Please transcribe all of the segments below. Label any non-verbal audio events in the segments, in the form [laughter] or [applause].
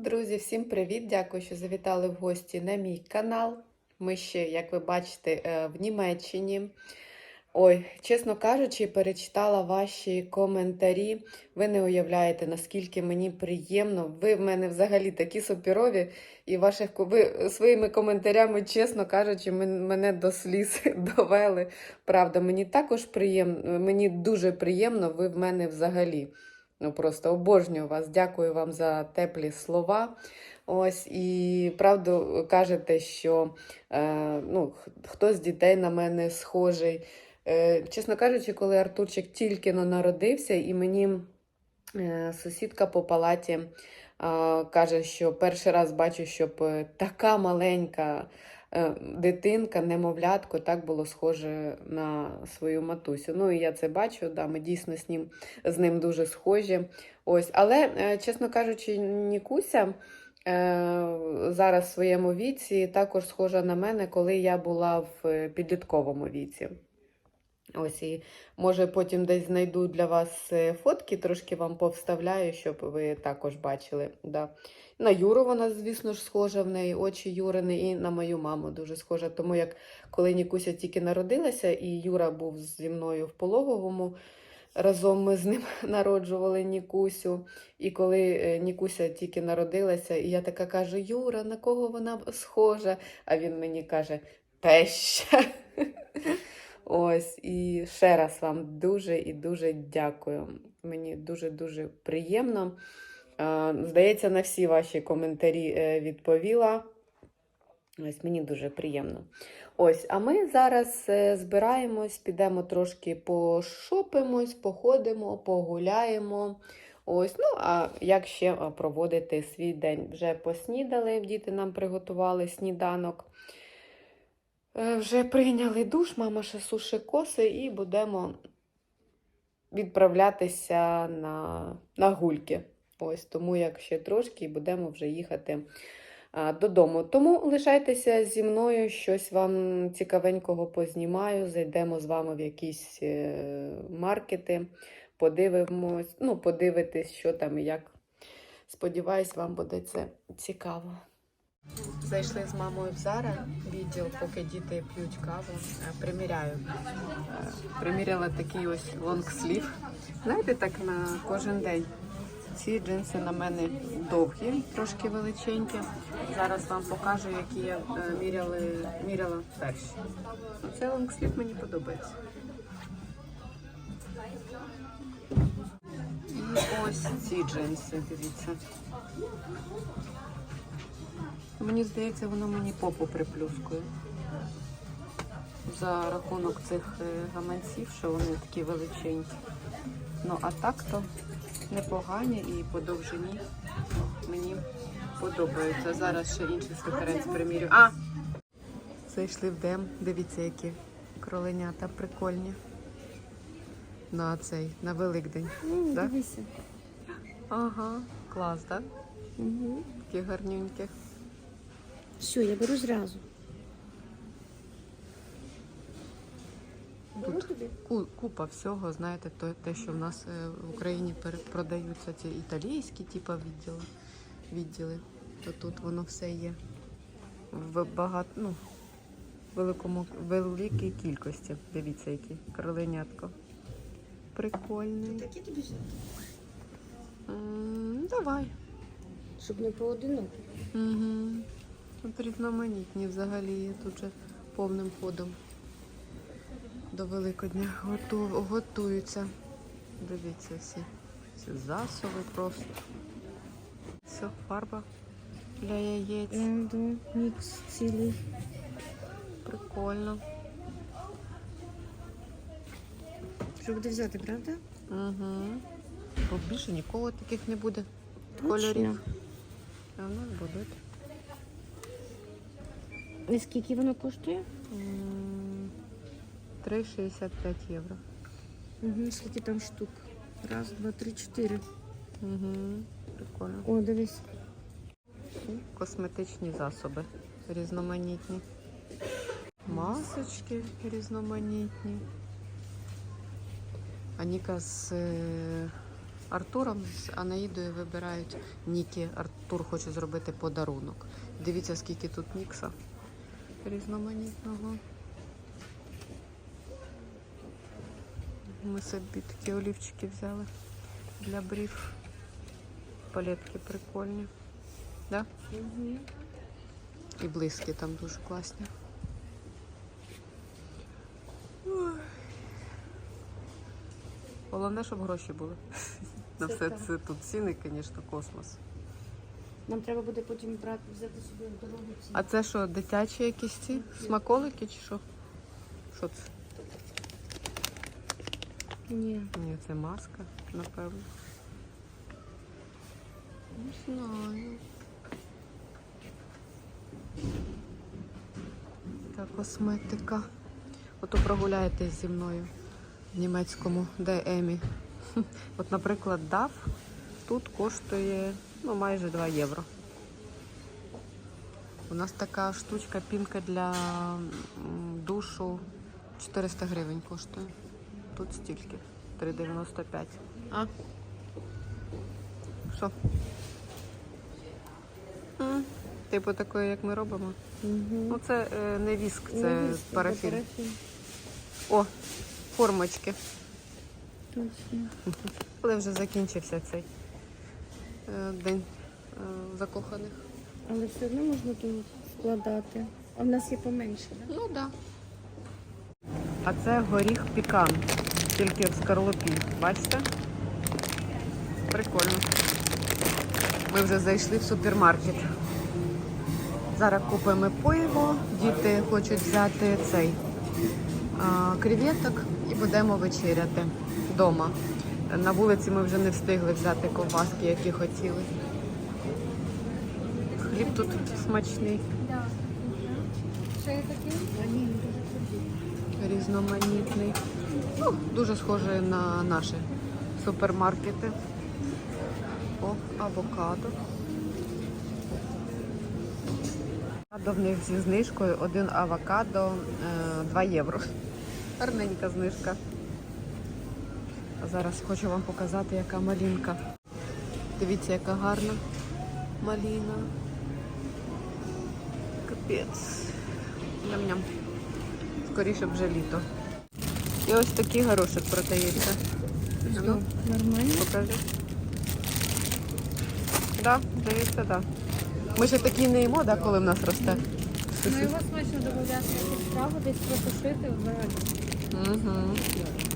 Друзі, всім привіт! Дякую, що завітали в гості на мій канал. Ми ще, як ви бачите, е, в Німеччині. Ой, чесно кажучи, перечитала ваші коментарі. Ви не уявляєте, наскільки мені приємно. Ви в мене взагалі такі супірові, і ваших ви своїми коментарями, чесно кажучи, мен- мене до сліз [laughs] довели. Правда, мені також приємно, мені дуже приємно, ви в мене взагалі. Ну просто обожнюю вас. Дякую вам за теплі слова. Ось і правду кажете, що е, ну, хто з дітей на мене схожий. Е, чесно кажучи, коли Артурчик тільки но народився, і мені е, сусідка по палаті е, каже, що перший раз бачу, щоб е, така маленька дитинка, немовлятко, так було схоже на свою матусю. Ну і я це бачу, да, ми дійсно з ним, з ним дуже схожі. Ось, але, е, чесно кажучи, Нікуся. е, Зараз в своєму віці також схожа на мене, коли я була в е, підлітковому віці. Ось і може потім десь знайду для вас е, фотки, трошки вам повставляю, щоб ви також бачили. Да. На Юру вона, звісно ж, схожа в неї, очі Юрини, і на мою маму дуже схожа. Тому як коли Нікуся тільки народилася, і Юра був зі мною в пологовому, разом ми з ним [laughs] народжували Нікусю. І коли е, Нікуся тільки народилася, і я така кажу: Юра, на кого вона схожа? А він мені каже: Теща. [laughs] Ось, і ще раз вам дуже і дуже дякую. Мені дуже-дуже приємно. Здається, на всі ваші коментарі е, відповіла. Ось мені дуже приємно. Ось, а ми зараз е, збираємось, підемо трошки пошопимось, походимо, погуляємо. Ось, ну а як ще проводити свій день? Вже поснідали, діти нам приготували сніданок. Е, Вже прийняли душ, мама ще сушить коси, і будемо відправлятися на, на гульки. Ось тому, як ще трошки, і будемо вже їхати а, додому. Тому лишайтеся зі мною, щось вам цікавенького познімаю. Зайдемо з вами в якісь е, маркети, подивимось, ну, подивитись, що там і як. Сподіваюсь, вам буде це цікаво. Зайшли з мамою в Зара відділ, поки діти п'ють каву. Е, Приміряю. Е, Приміряла такий ось лонгслів. Знаєте, так на кожен день. Ці джинси на мене довгі, трошки величенькі. Зараз вам покажу, які я е, міряли, міряла перші. Ну, Цей лонгслів мені подобається. І ось ці джинси, дивіться. Мені здається, воно мені попу приплюскує. За рахунок цих е, гаманців, що вони такі величенькі. Ну, а так то непогані і по довжині мені подобаються. Зараз ще інший свитерець примірю. А! Зайшли в дем. Дивіться, які кроленята прикольні. На цей, на Великдень. Ну, Да? дивися. Ага, клас, так? Угу. Такі гарнюнькі. Все, я беру зразу. Беру тобі? Ку- Купа всього, знаєте, то, те, що в нас е, в Україні пере- продаються ці італійські типу, відділи, відділи, то тут воно все є в багато, ну, великому, великій кількості. Дивіться, які кроленятко. Прикольний. Такі тобі взяти? М, Давай. Щоб не поодиноко. Угу. Тут різноманітні взагалі є тут же повним ходом. До Великодня готу... готуються. Дивіться всі. Всі засоби просто. Все, фарба для яєць. Мікс цілий. Прикольно. Що буде взяти, правда? Угу. Бо більше ніколи таких не буде кольорів. А в нас будуть. І скільки воно коштує? 3,65 євро. Угу, скільки там штук? Раз, два, три, чотири. Угу. Прикольно. О, дивись. Косметичні засоби різноманітні. Масочки різноманітні. Аніка з е, Артуром з Анаїдою вибирають Нікі. Артур хоче зробити подарунок. Дивіться, скільки тут мікса різноманітного. Ми собі такі олівчики взяли для брів. Палетки прикольні. Да? І близькі там дуже класні. Головне, щоб гроші були. [laughs] На все це тут ціни, звісно, космос. Нам треба буде потім брати, взяти собі в дорогу ці. А це що, дитячі якісь ці? Смаколики чи що? Що це? Ні. Ні, це маска, напевно. Не знаю. Та косметика. Ото прогуляєтесь зі мною в німецькому ДМі. [laughs] От, наприклад, DAF тут коштує ну, майже 2 євро. У нас така штучка пінка для душу 400 гривень коштує. Тут стільки. 3,95. А? Що? Типу такої, як ми робимо. Угу. Ну це е, не віск, це парафін. О, формочки. Точно. Коли вже закінчився цей день е, закоханих. Але все одно можна тут складати. А в нас є поменше, так? Ну так. Да. А це горіх пікан, тільки в скорлупі. Бачите? Прикольно. Ми вже зайшли в супермаркет. Зараз купимо пиво, діти хочуть взяти цей а, креветок і будемо вечеряти вдома. На вулиці ми вже не встигли взяти ковбаски, які хотіли. Хліб тут смачний. Різноманітний. Ну, дуже схожий на наші супермаркети. О, авокадо. Авокадо в них зі знижкою. Один авокадо е, 2 євро. Гарненька знижка. Зараз хочу вам показати, яка малінка. Дивіться, яка гарна маліна. Капець. Ням-ням. Скоріше б вже літо. І ось такий горошок продається. Ну, Нормально. покажи. Да, здається, да. Ми ще такі не їмо, да, коли в нас росте. Ну його смачно додати в страву, десь протушити взагалі. Угу.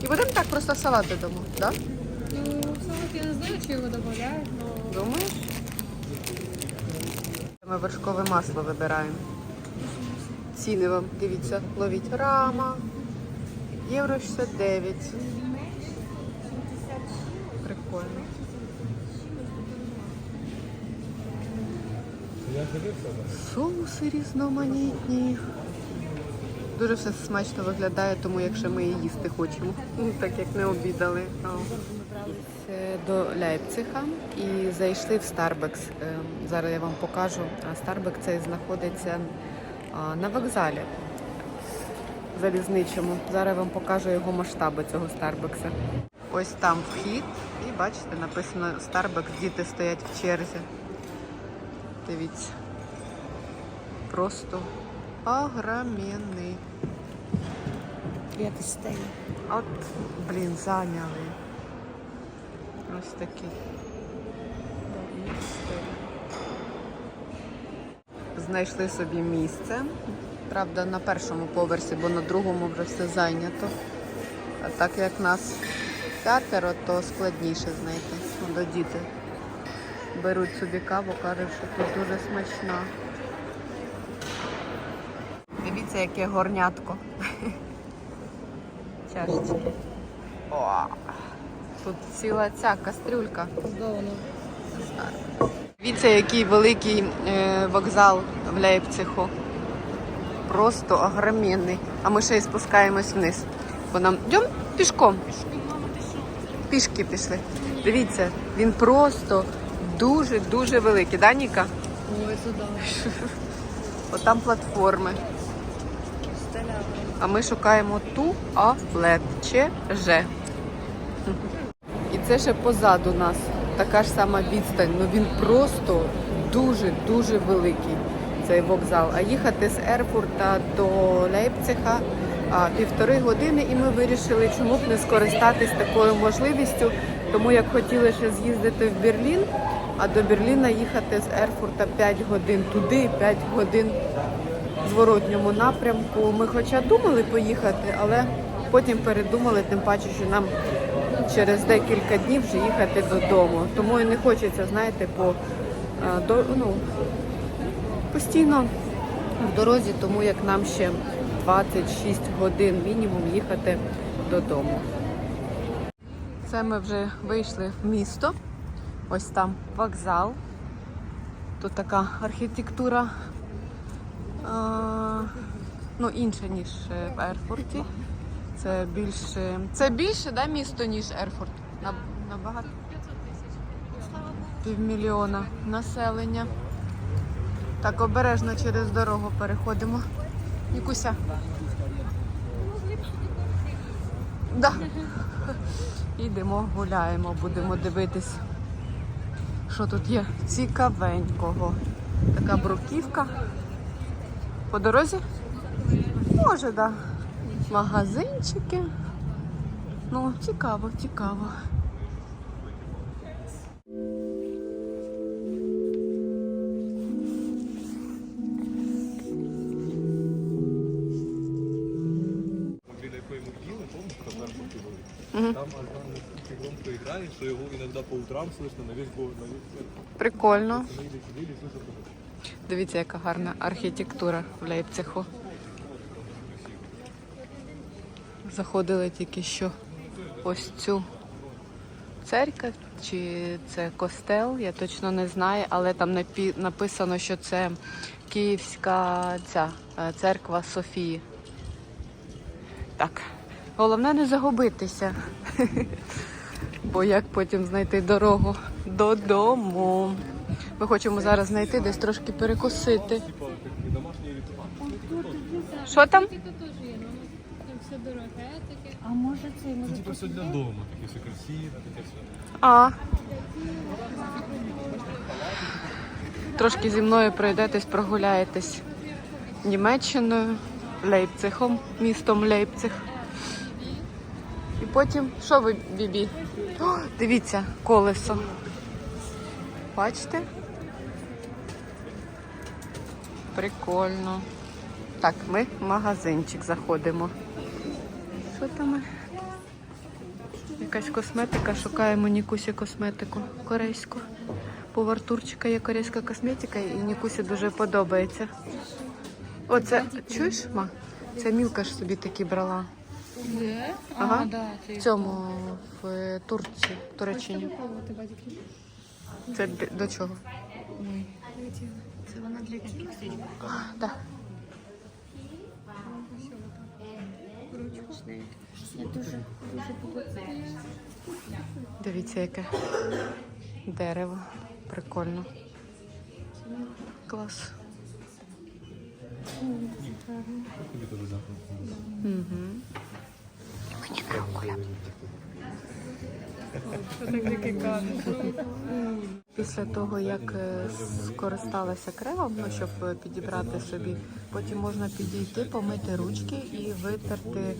І будемо так просто салат додамо, да? Ну, салат я не знаю, чи його додають, але... Думаєш? Ми вершкове масло вибираємо. Ціни вам, дивіться, ловіть рама. Євро 69. Прикольно. Соуси різноманітні. Дуже все смачно виглядає, тому якщо ми її їсти хочемо, Ну, так як не обідали. До Лейпцига і зайшли в Starbucks. Е, Зараз я вам покажу. Starbucks цей знаходиться на вокзалі залізничому. Зараз я вам покажу його масштаби цього Старбакса. Ось там вхід, і бачите, написано Starbucks, діти стоять в черзі. Дивіться. Просто стейк. От, блін, зайняли. Ось такий. Знайшли собі місце. Правда, на першому поверсі, бо на другому вже все зайнято. А так як нас п'ятеро, то складніше знайти. До діти беруть собі каву, кажуть, що тут дуже смачна. Дивіться, яке горнятко. Чашечки. О, тут ціла ця кастрюлька. Дивіться, який великий е, вокзал в Лейпциху. Просто огроменний. А ми ще й спускаємось вниз. Бо нам йдемо пішком. Пішки пішли. Дивіться, він просто дуже-дуже великий. Да, Ніка? Ой, сюди. Отам платформи. А ми шукаємо туалет чи Ж. І це ще позаду нас. Така ж сама відстань. Ну він просто дуже-дуже великий, цей вокзал. А їхати з Ерфурта до Лейпцига а, півтори години, і ми вирішили, чому б не скористатись такою можливістю. Тому як хотіли ще з'їздити в Берлін, а до Берліна їхати з Ерфурта 5 годин туди, 5 годин зворотньому напрямку. Ми хоча думали поїхати, але потім передумали, тим паче, що нам через декілька днів вже їхати додому. Тому і не хочеться, знаєте, по е, до, ну, постійно в дорозі, тому як нам ще 26 годин мінімум їхати додому. Це ми вже вийшли в місто. Ось там вокзал. Тут така архітектура ну, інша, ніж е, в Ерфурті. Це більше. Це більше, да, місто, ніж Ерфурт? Набагато. Півмільйона населення. Так, обережно через дорогу переходимо. Нікуся. Да. Йдемо, гуляємо, будемо дивитись, що тут є цікавенького. Така бруківка. По дорозі? Може, так. Да. Магазинчики. Ну, цікаво, цікаво. Там настільки громко грає, що його іноді по утрам слышно на весь город, Прикольно. Дивіться, яка гарна архітектура в Лейпцигу. Заходили тільки що ось цю церковь, чи це костел, я точно не знаю, але там написано, що це Київська ця е, церква Софії. Так, головне не загубитися. [laughs] Бо як потім знайти дорогу додому. Ми хочемо зараз знайти десь трошки перекусити. Що там? Все дороге таке. А може це може типа все для дому, таке все красиве, таке все. А. Трошки зі мною пройдетесь, прогуляєтесь Німеччиною, Лейпцигом, містом Лейпциг. І потім, що ви, Бібі? О, дивіться, колесо. Бачите? Прикольно. Так, ми в магазинчик заходимо. Що там? Якась косметика, шукаємо Нікусі косметику корейську. В є корейська косметика і Нікусі дуже подобається. Оце, чуєш, ма? Це Мілка ж собі такі брала. Ага. А, да, це В цьому в е, Турції, в Туреччині. Це до чого? Це вона для кіксів. Так. Я дуже дуже. Дивіться, яке дерево. Прикольно. Клас. Тобі теж дякую. Угу. Після того, як е, скористалася кремом, ну, щоб підібрати собі, потім можна підійти, помити ручки і витерти е,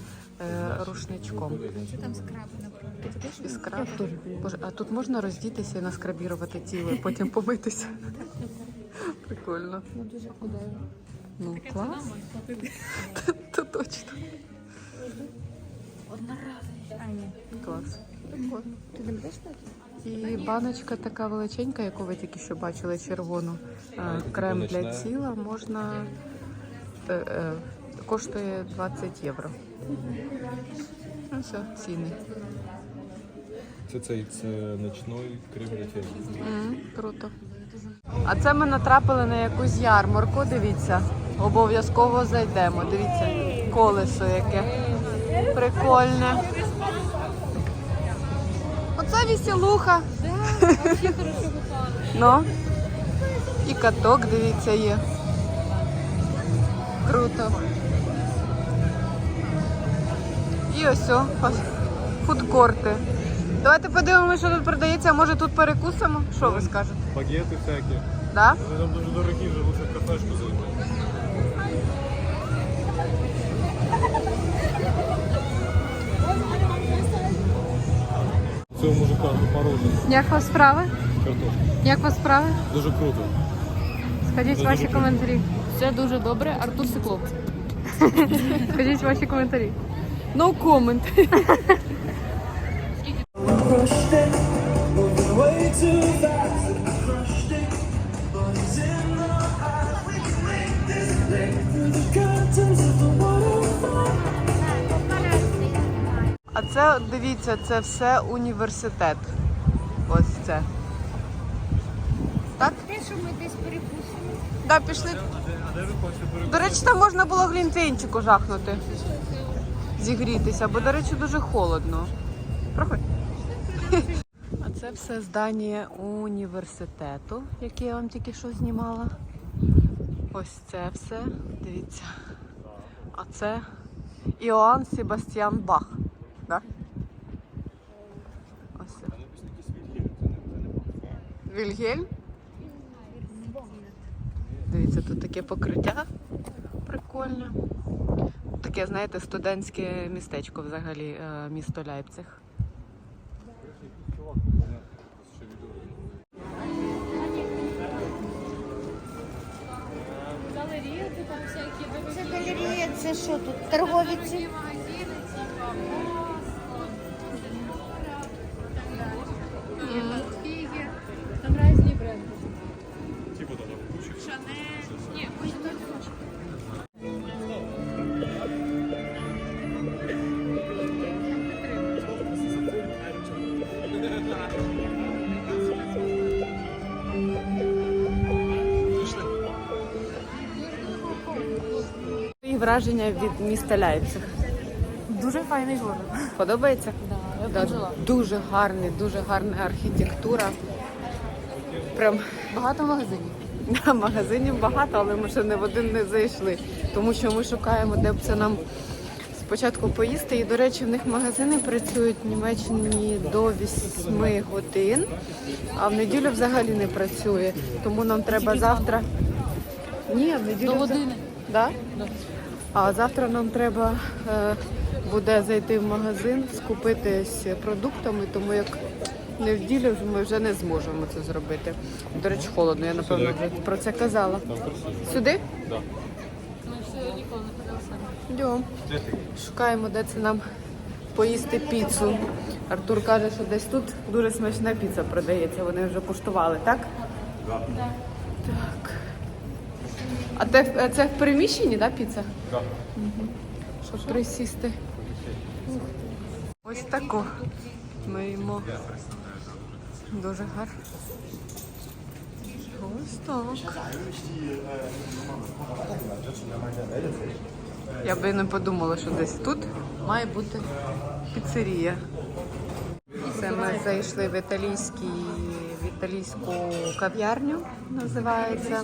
рушничком. Там скраб. І скраб. Боже, а тут можна роздітися і наскрабірувати тіло, і потім помитися. Прикольно. Ну дуже худою. Ну, клас. Це точно. А, ні. Клас. Прикольно. Ти не будеш так? І баночка така величенька, яку ви тільки що бачили, червону. Е, Крем для тіла можна е, е, коштує 20 євро. Ну все, ціни. Це цей, це ночной крем для тіла. Круто. А це ми натрапили на якусь ярмарку. Дивіться, обов'язково зайдемо. Дивіться, колесо яке. Прикольне. Оце веселуха. Ну. І каток, дивіться, є. Круто. І ось о, фудкорти. Давайте подивимося, що тут продається, а може тут перекусимо? Що ви скажете? Багети всякі. Да? Там дуже дорогі, вже лучше кафешку зайти. Як вас справи? картошка. Як вас справи? Дуже круто. Скажіть Дуже ваші добре. коментарі. Все дуже добре, Артур Сиклов. [laughs] Скажіть ваші коментарі. No comment. А це, дивіться, це все університет. Це. Так? Те, що ми десь перекусимо. Да, пішли. А де ви хочете? До речі, там можна було глінтвейнчику жахнути. Зігрітися, бо, до речі, дуже холодно. Проходь. А це все здання університету, яке я вам тільки що знімала. Ось це все. Дивіться. А це Іоанн Себастьян Бах. Да? Ось це. Вільгельм? Дивіться, тут таке покриття прикольне. Таке, знаєте, студентське містечко взагалі, е, місто Ляйпциг. Галерія, типу всякі Це галерея, це що тут? Торговиці? магазини, враження від міста Ляйпциг. Дуже файний город. Подобається? [laughs] Да, я Да, б жила. дуже гарний, дуже гарна архітектура. Прям Багато магазинів. [laughs] на магазинів багато, але ми ще не в один не зайшли. Тому що ми шукаємо, де б це нам спочатку поїсти. І, до речі, в них магазини працюють в Німеччині до 8 годин, а в неділю взагалі не працює. Тому нам треба завтра. Ні, в неділю. До години. Да? Да. А завтра нам треба е, буде зайти в магазин, скупитись продуктами, тому як не в ділі ми вже не зможемо це зробити. До речі, холодно, я напевно вже про це казала. Сюди? Ми ще ніколи не ходили самі. Йдемо. Шукаємо, де це нам поїсти піцу. Артур каже, що десь тут дуже смачна піца продається. Вони вже куштували, так? Так. А те, це в приміщенні, так, піца? Да. щоб присісти. Ось таку ми їмо. Дуже гарно. Ось так. Я би не подумала, що десь тут має бути піцерія. Це ми зайшли в італійський, в італійську кав'ярню, називається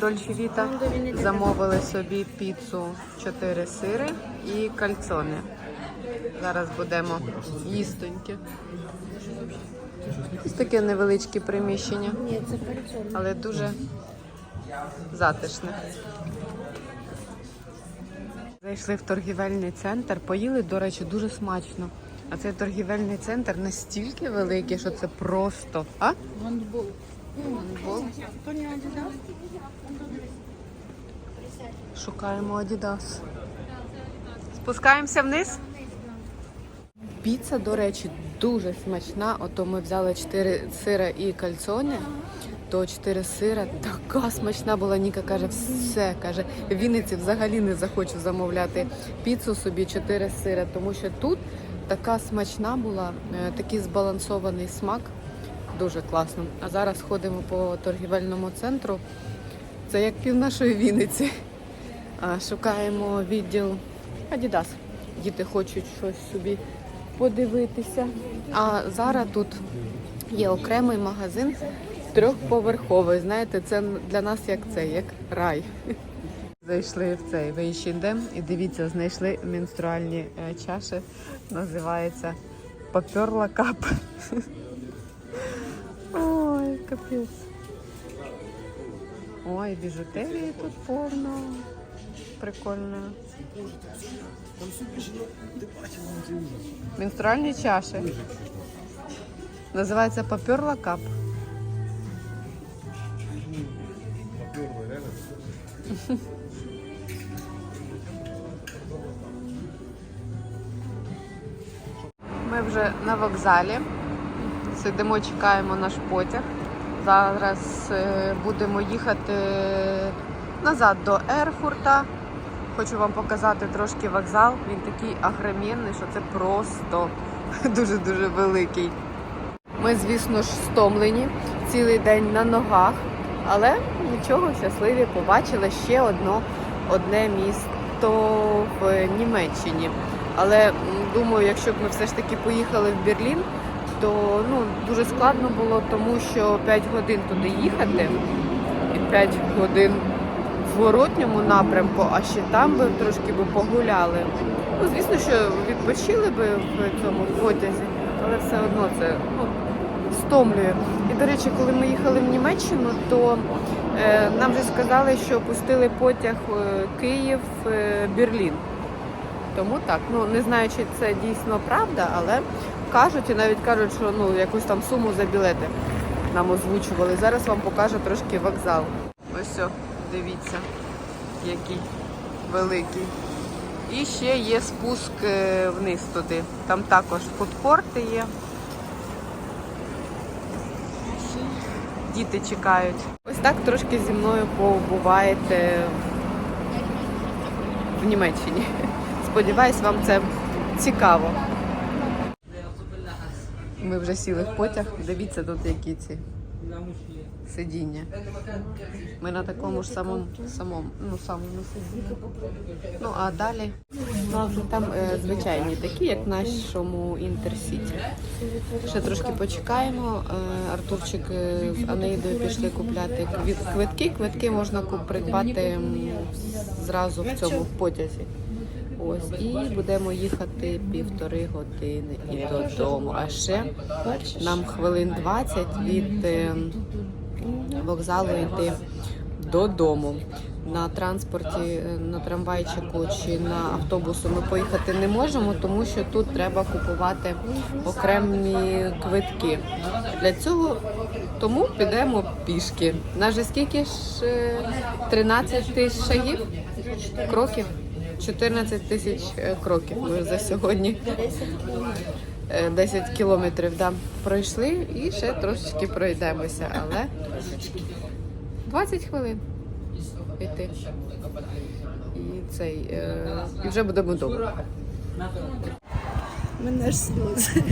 Дольче Віта. Замовили собі піцу 4 сири і кальцони. Зараз будемо їстоньки. Ось таке невеличке приміщення, але дуже затишне. Зайшли в торгівельний центр, поїли, до речі, дуже смачно. А цей торгівельний центр настільки великий, що це просто. А? Гандбол. Гандбол. Шукаємо Адідас. Спускаємося вниз. Піца, до речі, дуже смачна. Ото ми взяли 4 сира і кальцони. То 4 сира така смачна була. Ніка каже, все каже. В Вінниці взагалі не захочу замовляти піцу собі 4 сира, тому що тут така смачна була, е, такий збалансований смак. Дуже класно. А зараз ходимо по торгівельному центру. Це як пів нашої Вінниці. Шукаємо відділ Адідас. Діти хочуть щось собі подивитися. А зараз тут є окремий магазин трьохповерховий. Знаєте, це для нас як це, як рай. Зайшли в цей вийшіндем і дивіться, знайшли менструальні е, чаші. Називається Поперла кап. [laughs] Ой, капець. Ой, біжутерії тут повно. Прикольно. Менструальні чаші. Називається Поперла кап. Вже на вокзалі. Сидимо, чекаємо наш потяг. Зараз е, будемо їхати назад до Ерфурта. Хочу вам показати трошки вокзал. Він такий агромінний, що це просто [laughs] дуже-дуже великий. Ми, звісно ж, стомлені цілий день на ногах, але нічого, щасливі, побачили ще одно, одне місто в Німеччині. Але думаю, якщо б ми все ж таки поїхали в Берлін, то ну, дуже складно було, тому що 5 годин туди їхати і 5 годин в зворотньому напрямку, а ще там би трошки би погуляли. Ну, звісно, що відпочили би в цьому потязі, але все одно це ну, стомлює. І, до речі, коли ми їхали в Німеччину, то е, нам вже сказали, що пустили потяг е, Київ-Берлін. Тому так, ну не знаю, чи це дійсно правда, але кажуть і навіть кажуть, що ну якусь там суму за білети нам озвучували. Зараз вам покажу трошки вокзал. Ось дивіться, який великий. І ще є спуск е, вниз туди. Там також фудкорти є. Діти чекають. Ось так трошки зі мною побуваєте в Німеччині. Сподіваюсь, вам це цікаво. Ми вже сіли в потяг. Дивіться тут які ці сидіння. Ми на такому ж самому самому, ну самому сидінні. Ну а далі там е, звичайні такі, як в нашому інтерсіті. Ще трошки почекаємо. Е, Артурчик е, з Анеїдою пішли купляти квитки. Квитки можна придбати зразу в цьому потязі. Ось і будемо їхати півтори години і додому. А ще нам хвилин 20 від е, вокзалу йти додому. На транспорті, е, на трамвайчику чи на автобусу ми поїхати не можемо, тому що тут треба купувати окремі квитки. Для цього тому підемо пішки. Нас же скільки ж е, 13 тисяч шагів кроків? 14 тисяч е, кроків. Ми за сьогодні е, 10 кілометрів да, пройшли і ще трошечки пройдемося, але 20 хвилин йти. І цей е, і вже будемо вдома. Мене ж сльози.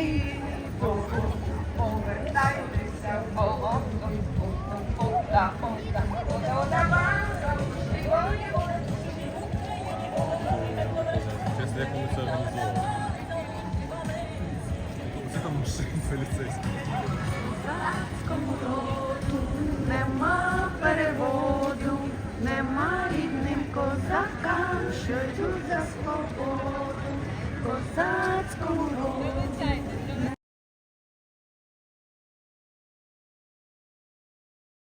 Не